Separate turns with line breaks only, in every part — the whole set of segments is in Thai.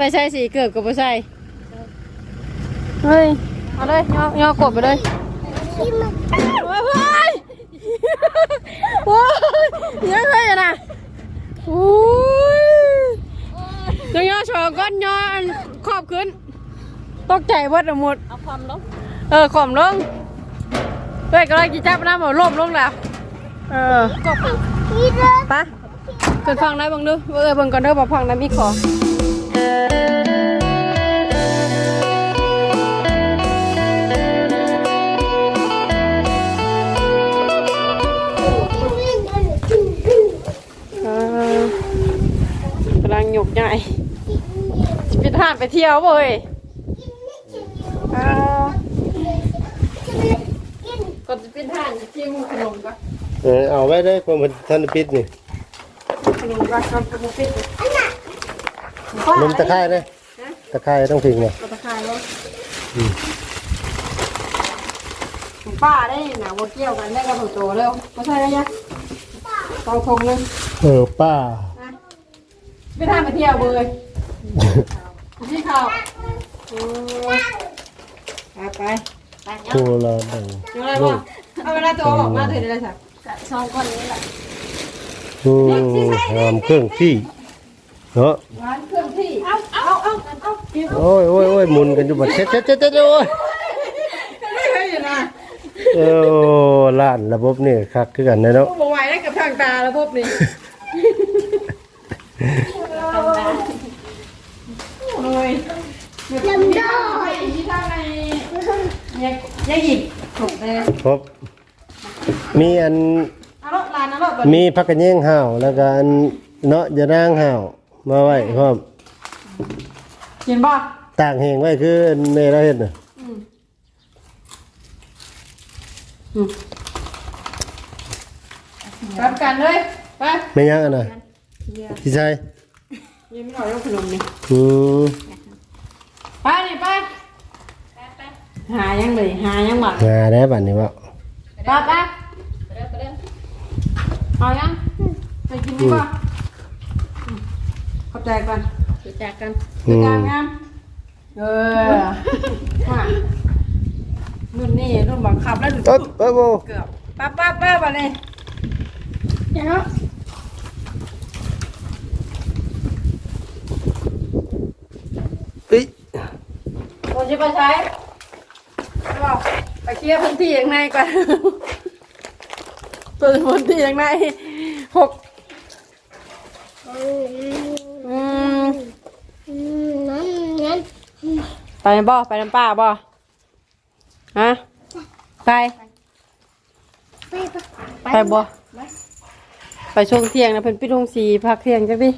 ไปใส่สีเกือบกับไปใส่เฮ้ย เอาเลยย่อย่อกดไปเลยโอ้ยเฮ้ยโอ้ยยังไงอะนะโอ้ยยังย่อชอก้อนย่ออันขอบขึ้นตกใจเบิดอะหมด
เอาความลบ
เออขอมลงเฮ้ยกำลังจะจับน้ำหมดล่มลงแล้ว เออไปะเกิดฟังได้บ้างดูเออเบิ่งก่อนเด้อบอกฟังน้ำอีกขอเออ กำลังหยกใหญ่จะไปทานไปเที่ยวบ่เว้ยเอาก่อนจะเป็นทานที่มึงขนมก่อน
เออเอาไว้ได้ความนท่านปิดนี่
ขนมก่อนก่อนจะมา ปิด
นมตะไคร้เลยตะไคร้ต้องถึงเลย
เราตะคายแล้วของป้าได้หนาวัวเกี่ยวกันได้กับตัวโตเร็วไม่ใช่แล้วยะกองคงเลย
เออป้า
นะไปทานไปเที่ยวเบยพี่ข่าวโอ้ยไปไป
แต่เนี้ย
โคละดัง
ยังไงบ้างเอาเวลาตัวออกมาเถอะได้สัก
กะสองคนนี้แหละ
อืมหามเครื่องที่ เนาะ
ร้านเครื่องที่เอาเอาเอาเอา
โอ้ยโอ้ยโอ้ยหมุนกันอยู่บัดเช็ดเช็ดเช็ดเช็ดโอ้ย
ไม่เคยอยู่นะ
เออล้านระบบนี่คักคือกันนะเนาะ
บอกไหวได้กับทางตาแล้วพบนี่โอ้ยลำดอยที่ทางในยังยังหยิบถูกเลย
ครบมีอันมีพักกันแย่งห่าวแล้วก็อันเนาะจะนั่งห่าว มาไว้พร้อม
กินบ่
ต่างเหงไว้คืออันเมเราเห็นน่ะ
รับกันเลยไป
ไม่ยังอันน่ะพี่ชาย
ยิ้มหน่อยลูกขนมนี่
อืม
ไปนี่ไปหายังเลยหายังบ่
งาได้บัดนี้ว่า
ไปไปเอายังไปกินดีกว่าขอ บใจก่อน
รู้จักกัน
อื
งาม
ม
งามเออมารุ่นนี้รุ่นบังคับแล้วดู
เอ๊ะเอ๊ะโบ
เกือบป้าป้าป้ามาเลยเดี๋ยว
เอ้ย
ผมจะไปใช้ไปบอกไปเคลียร์พื้นที่ข้างในก่อนเปิดพื้นที่ข้างในหก อืมไป บ่ไปน้ำป้าบ่ฮะไปไปบ่ ไปช่วงเที่ยงนะเพิ่นปิดโรงสีพักเที่ยงจังดิ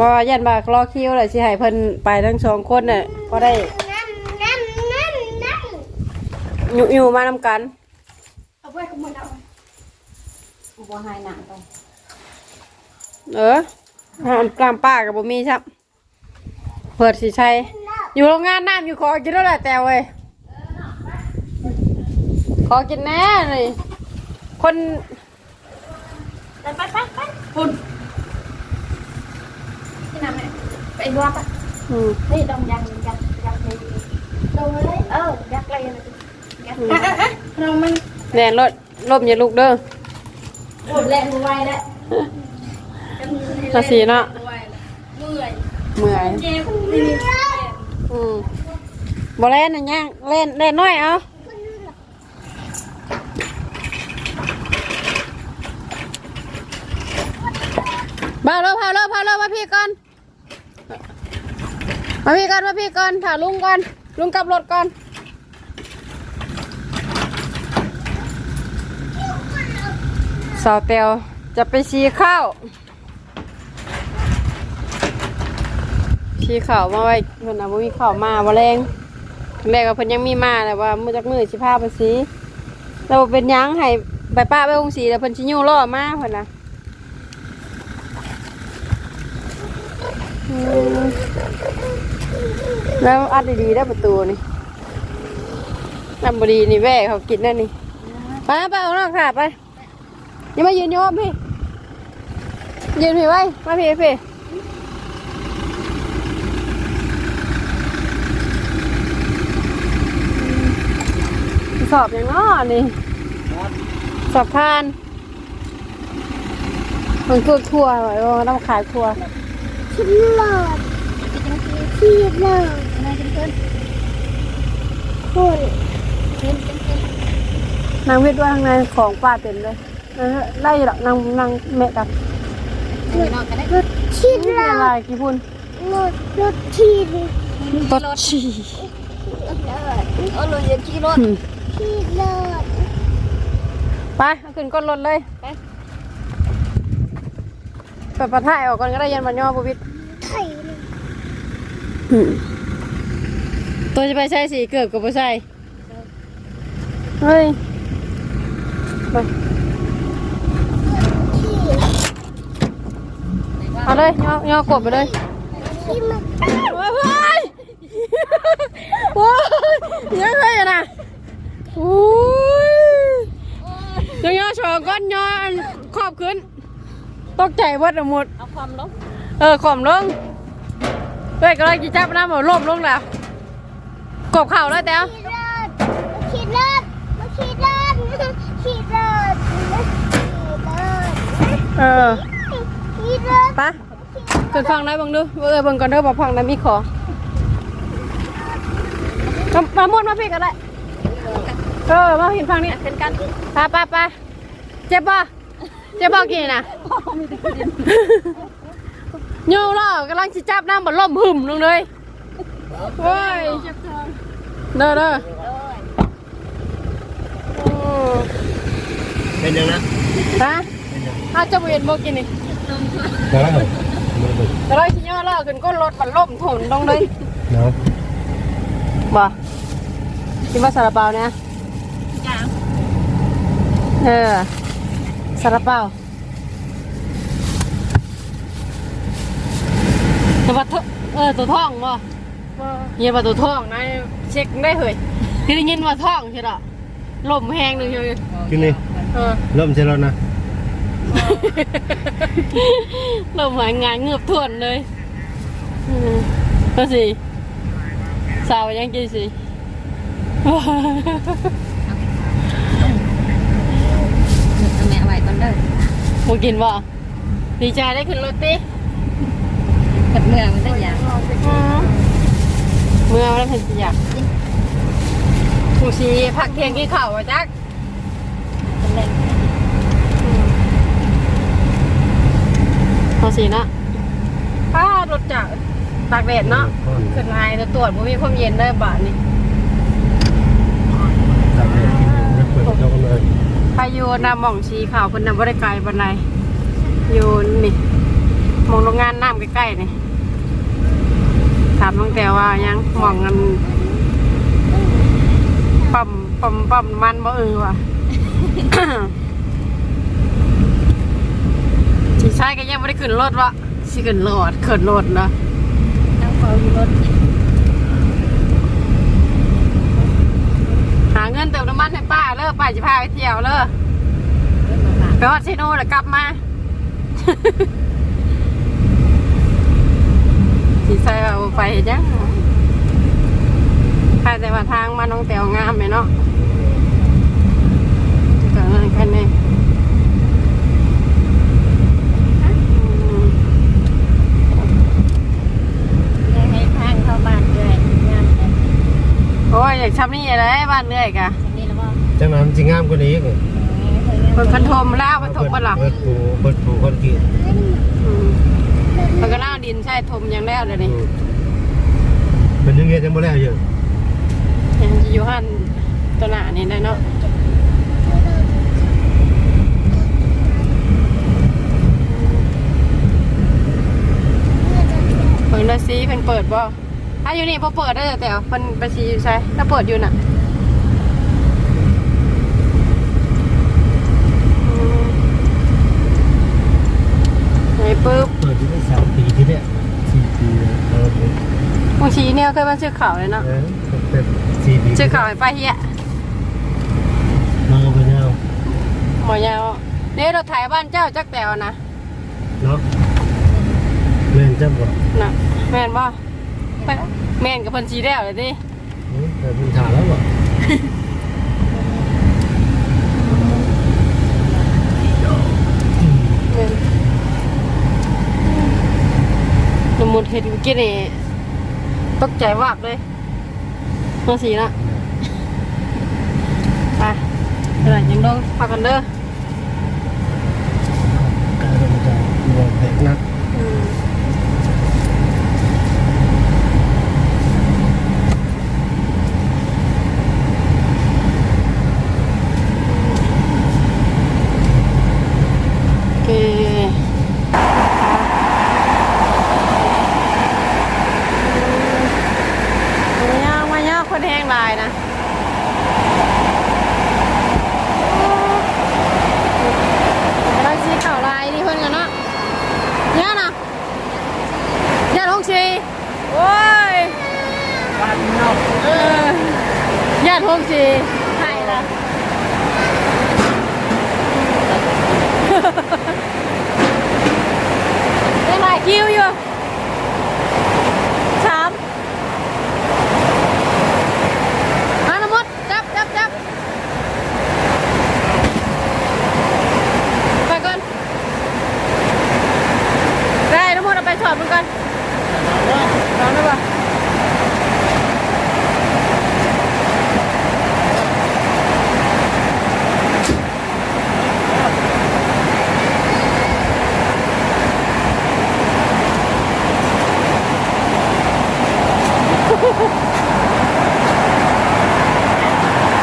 บ่ยันบ่ารอคิวแหละสิให้เพิ่นไปทั้งสองคนน่ะก็ได้อยู่อยู่มานำกัน
เอาไว้ขโมยเอาบัวหายหนังไป
เออ หามกลามป้ากับบ่มีครับเปิดสิใช้อยู่โรงงานน้ำอยู่ขอกินแล้วแหละแต่เว้ยขอกินแน่เลยคน
ไปไปไปไปคุณที่นั่นเนี่ยไปบัวปะ
อืม
นี่ต้องยักยักยักเลยลงเลยเออยักเลยนะยักอะอะอะเรามัน
แน่นรถลมอย่าลุกเด้อ
ปวดแรงมือไวแล้ว
ภาษีเนาะ
เมื่อย
เมื่อย
เจ็บนี่นี่
อืมบ่เล่นนะย่างเล่นเล่นน้อยเอาบ้าเร็วพาเร็วพาเร็วมาพี่ก่อนมาพี่ก่อนมาพี่ก่อนถ่าลุงก่อนลุงกลับรถก่อนสาวเตียวจะไปชีข้าว ชีข้ามาไว้เพิ่นเอาบ่มีเข้ามาบ่แรงแรกก็เพิ่นยังมีมาแต่ว่ามื้อจักมื้อสิพาไปสีแล้วเป็นหยังให้ไปป้าไปองสีแล้วเพิ่นสิยู่ล่อมาเพิ่นน่ะแล้วอัดดีๆได้ประตูนี่อันบ่ดีนี่แว่เขากินนั่นนี่ไปไปเอานอกค่ะไปอย่ามายืนโยมพี่ยืนพี่ไว้มาพี่พี่ สอบอย่างน้อนี่สอบผ่านมันคือทัวร์ไว้ต้องขายทัวร์
คิดหลอดคิดหลอดนายขึ้นขึ้นขึ้นา
งเวทว่าทางในของป้าเต็มเลยไล่หรอกนางนางเมะกับ
ขึ้นนอกกันได้รถคิดหล
อะไรกี่พุ่น
รถรถคิด
รถฉี่
เออรถ คิดรถ
อืม
คิดหลอด
ไปเอาขึ้นก้นรถเลยไปเปิดประท่ายออกก่อนก็ได้ยันบันย่อบุวิทย์
ไข่เลย
อืมตัวจะไปใช้สีเกือบกับไปใส่เฮ้ยไปเอาเลยย่อย่อกดไปเลย
ที่มัน
โอ้ยเฮ้ยโอ้ยยังไงอะนะโอ้ยยังย่อชอก้อนย่ออันครอบขึ้น ตกใจวัดหมด
เอาความลบ
เออขอมลงเฮ้ยก็เลยจีจับน้ำหมดล่มลงแล้วกบเข่าแล้วแต้ว
คิดรถคิดรถคิดรถคิดรถ
เออ
คิดรถ
ไปขึ้นฟังได้บังดูเออเบังก่อนเด้อบอกฟังได้มีขอมามาหมดมาพี่กันเลย เออมาเห็นฟังนี่
เป็นกัน
ไปไปไปเจ็บป่ะเจ็บป่ะกี่นะโย่ล่อกำลังจิจับน้ำบนล่มหึมลงเลยโอ้ยเด้อเด้อโอ้
เป็นยังนะ
ฮะอาจะเวียนบอกกินนี่
ได้มาดู
แต่เราชิ้นย่อล่อขึ้นก้นรถมันล่มถนลงเลย
เนาะ
บ่คิดว่าซาลาเปาเนี่ย
จ้า
เออซาลาเปาแต่ว่าเถอะเออตัวท่องบ่เฮียว่าตัวท่องนะเช็คได้เหยที่ได้ยินว่าท่องใช่หรอลมแห้งหนึ่งเลย
กินนี่
เออ
เริ่มใช่แล้วนะ
ลมหายงานเงือบทวนเลยอืมก็สิสาวยังกินสิ
แม่ไว้ก่อนเด้อ
โมกินบ่ดีใจได้ขึ้นรถติ
กับเมืองมันได้ยัง
เมื่อวันเป็นสิอยากผู้ชีพักเที่ยงกี่ข่าวอะจัก
เป็นแรง
พอสีนะป้ารถจากตากแดดเนาะขึ้นไฮจะตรวจบ่มีความเย็นได้บาทนี่
ตัดเลยไม่เปิดเจ้ากันเลย
พายุนำหม่องชีข่าวเพิ่นนำบ่ได้ไกลปานใดอยู่นี่หมองโรงงานน้ำใกล้ๆนี่ถามตั้งแต่ว่ายังหมองกันปั๊มปั๊มปั๊มมันบ่เออว่ะสิใช่ก็ยังไม่ได้ขึ้นรถวะสิขึ้นรถขึ้นรถนะ
นั่งเฝ้าอยู่รถา
เงินเติมน้ำมัน ให้ป้าเลิกป้าจะพาไปเที่ยวเลิกไปฮอดซิโนแล้วกลับมาสิใช่ว่าบ่ไปเฮ็ดหยังใครแต่ว่าทางมาน้องแตวงามไหมเนาะก็นั่นแค่นี้อืม
ให้ทางเข้าบ้านเลยงามเลย
โอ้ยอยากทำนี่อะไรบ้านเรื่อยกะ
จังน้ำจริงงามกว่านี้อีก
เปิดพันธมแล้วพันธมปะหล่ะ
เปิดปูเปิดปูคนกี่
อืมมันก็เล่าดินใช่ทมยังแล้วเดี๋ยวนี้
เป็นยังไงจังบ่แล้วอยู่
ยังจะอยู่หันตัวหนานี่ได้เนาะเปิดเลยซีเพิ่นเปิดบ่ถ้าอยู่นี่พอเปิดได้แต่เพิ่นไปซีอยู่ใช่ถ้าเปิดอยู่น่ะอืมไหน ปึ๊บ
เปิดอยู่ได้สามปีที่เนี่ยสี่ปีแล้วเออบา
งทีเนี่ยเคยมาซื้อข่าวเลยเนาะ
เออเป็นสี่ปี
ซื้อข่าวให้ป้าเฮีย
มาเอาไปแล้ว
หมอยาวเนี่ยเราถ่ายบ้านเจ้าจักแตวนะ
เนาะแม่นจังบ่
น่ะแม่นบ่ไปแม่นกับเพิ่นสีแล้วเลยดิ
อืมแต่เพิ่นถามแล้วบ่
แม่นส มมุติเห็นเมื่อกี้นี่ตกใจวากเลยมาสีละไปเดี๋ยวยังต้องพักกันเด้อ
การเป็นจะบ่แปลกนัก
อืมโอเคมายากมายากคนแห้งลายนะเราชี้ข่าวลายนี่เพิ่นกันเนาะเนี่ยนะญาติห้องชีโอ้ยเออ ญาติห้องชีใครล่ะยังหลายคิวอยู่สามมาละมดจับจับจับไปก่อน ได้ทั้งหมดเอาไปถอดมันก่อนร้อนได้ปะ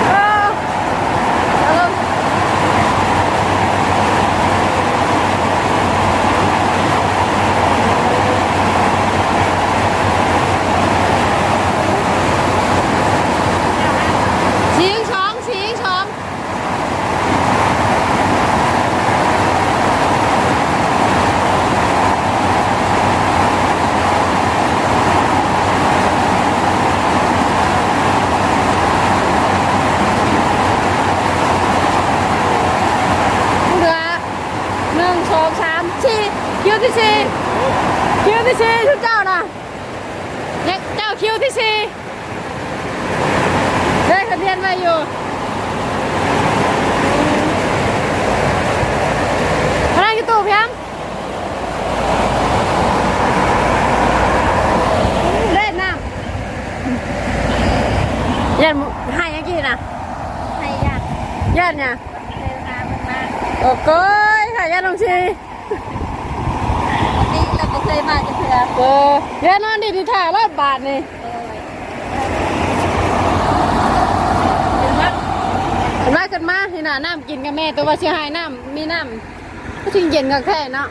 เออเอาลงสีอีกสองสีอีกสองเหลือหนึ่งสองสามสี่คิวที่สี่คิวที่สี่ทุกเจ้านะเนี่ยเจ้าคิวที่สี่ได้คะแนนมาอยู่อะไรกี่ตัวเพียงเล่นน้ำยันให้ยังกี่นะ
ให้ยาก
ยันเนี่ย
เร็วน้ำมันมาก
โอ้ก้ย ค่ะยันลงชี
นี่เราก็เคยมาจะเพื่อ
เออยันนอนดีดีถ่ายรอบบาทนี่เห็นไหมกันมาที่น่ะน้ำกินกับแม่ตัวว่าเชียหายน้ำมีน้ำก็ถึงเย็นกับแค่เนาะ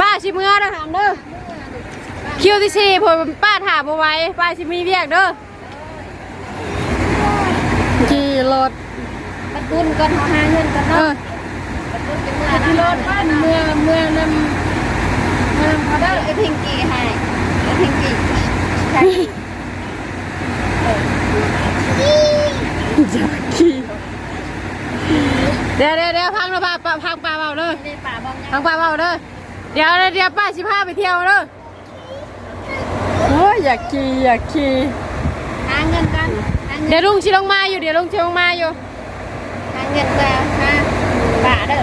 ป้าชิเมื่อนะถามเด้อคิวที่สี่ผมป้าถามเอาไว้ป้าชิมีเรียกเด้อขี่รถ
ตุนก่อนเขาหาเงินก่อน
เอ
เนาะ
อ
ขี่รถบ้านเมืองเมืองนำเมืองเขาได้ไอ้พิงกี้ให้ไอ้พิงกี้ใช่
อยากขี่เดี๋ยวเดี๋ยวเดี๋ยวพังนะป้าป้าพังป้าเบาเด้อ
ในป่าบางยั
ทางป้าเบาเด้อเดี๋ยวเดี๋ยวป้าสิพาไปเที่ยวเด้อโอ้ยอยากขี่อยากขี่
หาเงินกันหาเงิ
เดี๋ย
น
วลุงชิลงมาอยู่เดี๋ยวลุงชิลงมาอยู่
หา เงินมาหาป่าเด้อ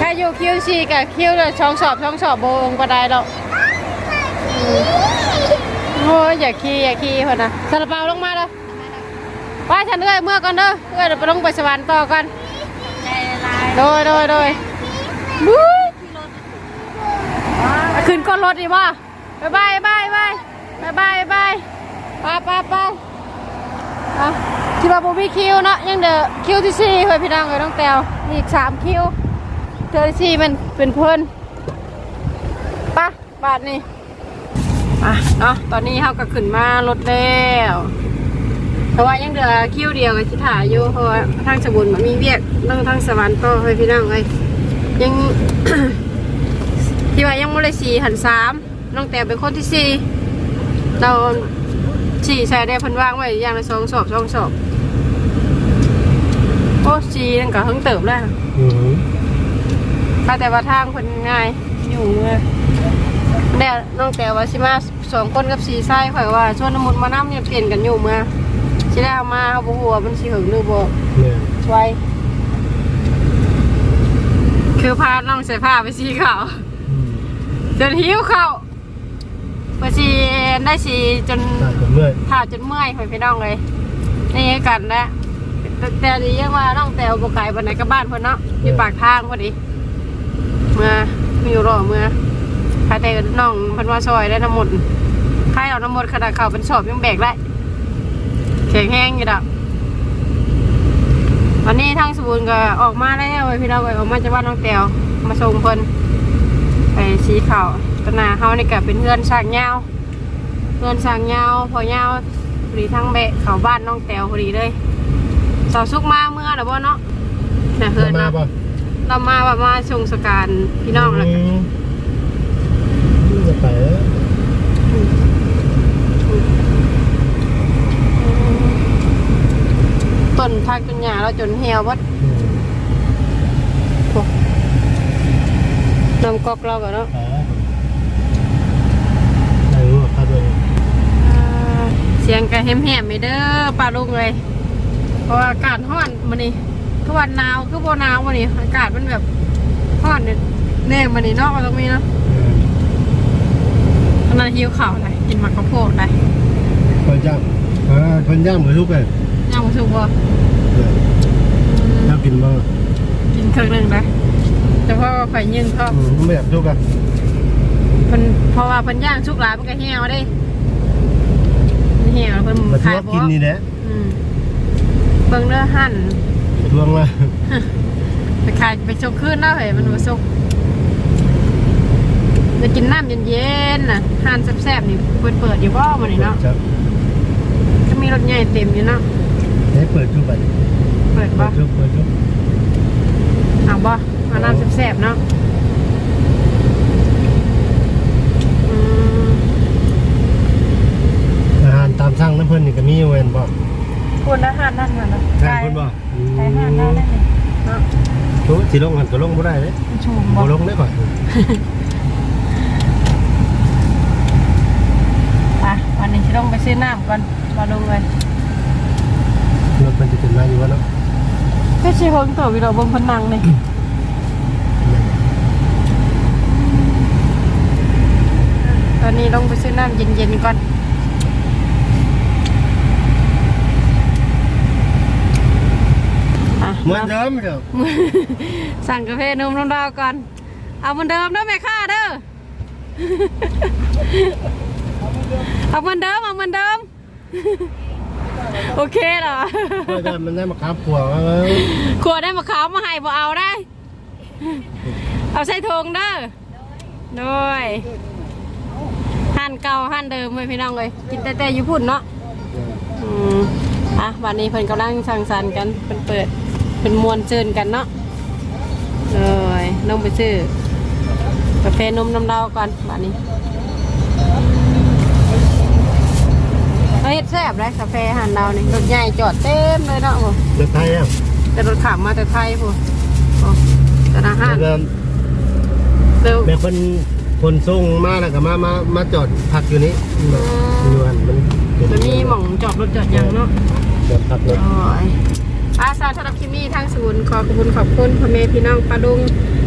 ถ้าอยู่คิวซีกับคิวเลยช่องสอบช่องสอบโบงก็ได้หรอกโอ้ยอย่าขี่อย่าขี่คนนะซาลาเปาลงมาเด้อป้าฉันเอ้ยเมื่อก่อนเด้อเอ้ยเดี๋ยวไปลงไปสวรรค์ต่อกันโดยโดยโดยบุ้ยขึ้นก้นรถดีป่บายบายบายบายบายบายบายไปไปไปอะ ที่ว่าบุบีคิวเนาะยังเดอคิวที่สี่เฮ้ยพี่น้องเอ้ยน้องแตวอีกสามคิวเธอที่สี่มันเป็นเพิ่อนปะบาทนี่อะเนาะตอนนี้เขาก็ขึ้นมารถแล้วแต่ว่ายังเดือคิวเดียวกับที่ถ่ายอยู่เพราะว่าทางสมุนมันมีเวียกต้องทางสวรรค์ก็ให้ยพี่น้องเอ้ยยัง ที่ว่ายังไม่ได้สี่หันสามน้องแต่เป็นคนที่สี่เราสี่ใส่ได้พันว่างไว้อย่างละสองสอบสองสอบ โอ้ชีนั่นก็เพิ่งเติบแล้ว
อืม
ถ้าแต่ว่าทางคนง่ายอยู่เมื่อแด่น้องแต่ว่าสิมาสองคนกับสีไส้ข่อยว่าชวนน้ำมันต์มาน้ำเนี่ยเปลี่ยนกันอยู่เมื่อสิได้เอามาเอาบัวามันสิหึงหรือบ่
เนี่ย
ไว้คือพาน้องใส่ผ้าไปสีขาว
อืม
จนหิวเขาวไปสีได้สีจน
ตายผมเมื่อย
ถ่าจนเมื่อยข่อยพี่น้องเลยนี่กันนะแต่ แต่ดียังว่าน้องแต่วบกไก่บันไหนกับบ้านเพิ่นเนาะอยู่ปากทางพอดีเมื่อมีอยู่รอเมื่อใครแต่น้องเพิ่นว่าซอยได้น้ำมนต์ใครเอาน้ำมนต์ขนาดเขาเป็นชอบยังแบกได้แข็งแห้งอยู่ดอกวันนี้ทางสบูนก็ออกมาแล้วเว้ยพี่น้องเอ้ยออกมาจากบ้านน้องแตวมาส่งเพิ่นไปสีขาวตวหนาเฮานี่ก็เป็นเพื่อนสร้างยาวเพื่อนสร้างยาวพอยาวพอดีทั้งแบะเขาบ้านน้องแตวพอดีเลย สาวสุกมาเมื่อหรือบ่เนาะน่ะเพื่อน
มา
เนาะ
ป่ะ
เรามาแบบมาชงสการพี่น้องแล้วกัน
มจะไปแล้ว
ต้นพักจนหญ้าเราจนเหี่ยววัด
อืม
นำกอกเรากันเนาะ
ไปแล้วไหนรู้ว่าค่าตัวเอง
อ่าเสียงกระแหมๆไม่เด้อปลาลุงเลยเพ ราะว่าอากาศร้อนมันนี่คือวันหนาวคือโบหนาวมันนี่อากาศมันแบบร้อนเนี่ยแน่มันนี่เนอกมาตรงนี้เนาะ
อืม
ขนาดหิวข่าวเลยกินหมักข้าวโพดเลย
คนย่างอ่าคนย่างเหมือนทุกเลย
ย่างมาสุกบ่
ย่างกินบ้าง
กินเครื่องหนึงเลยแต่เพราะว่าไฟยืนชอบ
อืมไม่อยากทุกอะ
เพิ่นเพราะว่าเพิ่นย่างชุกหลายมันก็เหี่ยวเด้มันเหี่ยวเพิ่น
มาท
ขายว
ง
บ่
กินนี่แหละ
อืม เบิ่งเด้อหั่น
ทวงมา
ไปขายไปชกขึ้นแล้วเฮ้ยมันมาชกจะกินน้ำเย็นๆน่ะหั่นแซ่บๆนี่เปิดเปิดๆอยู่บ่มื้อนี้เนาะ
จะ
ก็มีรถใหญ่เต็มอยู่เนาะ
ให้เปิดทุกไป
เปิด
เปิ
บ่
ดทุกเปิดทุก
เอาบ่เอาน้ำแซ่บๆเนาะอืม
อาหารตามสั่งน้ำเพิ่นนี่ก็มีเว้นบ่
คุณอาหารนั่นน่ะเนาะ
ทางเพิ่นบ่
ไก่ห่านได้ได้เลยเนาะ
โอ้สิลงหันก็ลงบ่ได้เด้
มันชูม
บ่
บ่
ลงได้ก่อน
อะวันนี้จะต้องไปซื้อน้ำก่อนมาลงเลย
รถมันจะเป็นมาอยู่วะเนาะ
ก็ชีหงตัววิโรบนพนังเลยตอนนี้ลงไปซื้อน้ำเย็นๆก่อนอะ
เหมือนเดิมเด้อ
สั่งกาแฟนมน้ำดาวก่อน เอาเหมือนเดิมเด้อแม่ค่าเด้อเอาเหมือนเดิมเอาเหมือนเดิม โอเคเหรอ
เพื่อจะมันได้มาคับผัวว่าเออ
ขวดได้มะขามมาให้บ่เอาได้ เอาใส่ถุงเด้อโดยหั่นเก่าหั่นเดิมเลยพี่น้องเลยกินแต่แต่อยู่พุ่นเนาะอืมอะวันนี้เพิ่นกำลังสังสรรค์กันเพิ่นเปิด เป็นมวนเจินกันเนาะเลยน้องไปซื้อกาแฟนมน้ำเดาก่อนวันนี้เฮ้ยแซ่บเลยกาแฟหันดาวนี่รถใหญ่จอดเต็มเลยเนาะโอ้
รถไทยอะ
แต่รถขับมาแต่ไทยพูดโอ้แต่อาหาร
แล้วก็
เร็ว
แม่เพิ่นคนส่งมาแล้วก็มามามาจอดพักอยู่นี่อยู่อันมันเป็
มันมีหม่องจอดรถจอดหยังเนาะ
จอดพักรถ
โอาสาสำหรับคลิปนี้ทางศูนย์ขอขอบคุณขอบคุณพ่อแม่พี่น้องปาดุง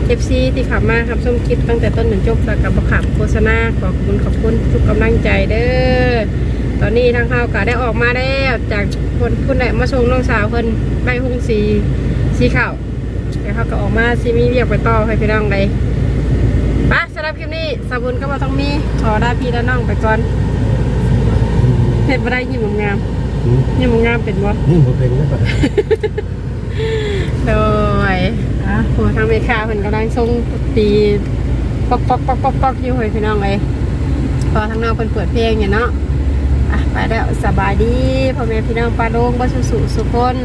เอฟซีที่ขับมาครับชมคลิปตั้งแต่ต้นจนจบแล้วกับบขับโฆษณาขอขอบคุณขอบคุณทุกกำลังใจเด้อตอนนี้ทางข้าวก็ได้ออกมาแล้วจากคนคุณได้มาส่งน้องสาวเพิ่นใบหุงสีสีขาวแล้วเขาก็ออกมาซีมีเรียกไปต่อให้พี่น้องเลยปะสำหรับคลิปนี้สาบุญก็มาต้องมีขอได้พี่และน้องไปก่อนเห็นบ่ได้ยิ้มงาม
อืม
ยิ้มงามเป็นบ่
นี่บ่เป็นแล้วก็
โดยอะโหทางเมคาเพิ่นกำลังส่งตีป๊อกป๊อกป๊อกป๊อกป๊อกอยู่เฮ้ยพี่น้องเลยพอทางนอกเพิ่นเปิดเพลงอยู่เนาะอะไปแล้วสบายดีพ่อแม่พี่น้องปลาโดงบ่สุสุสุคน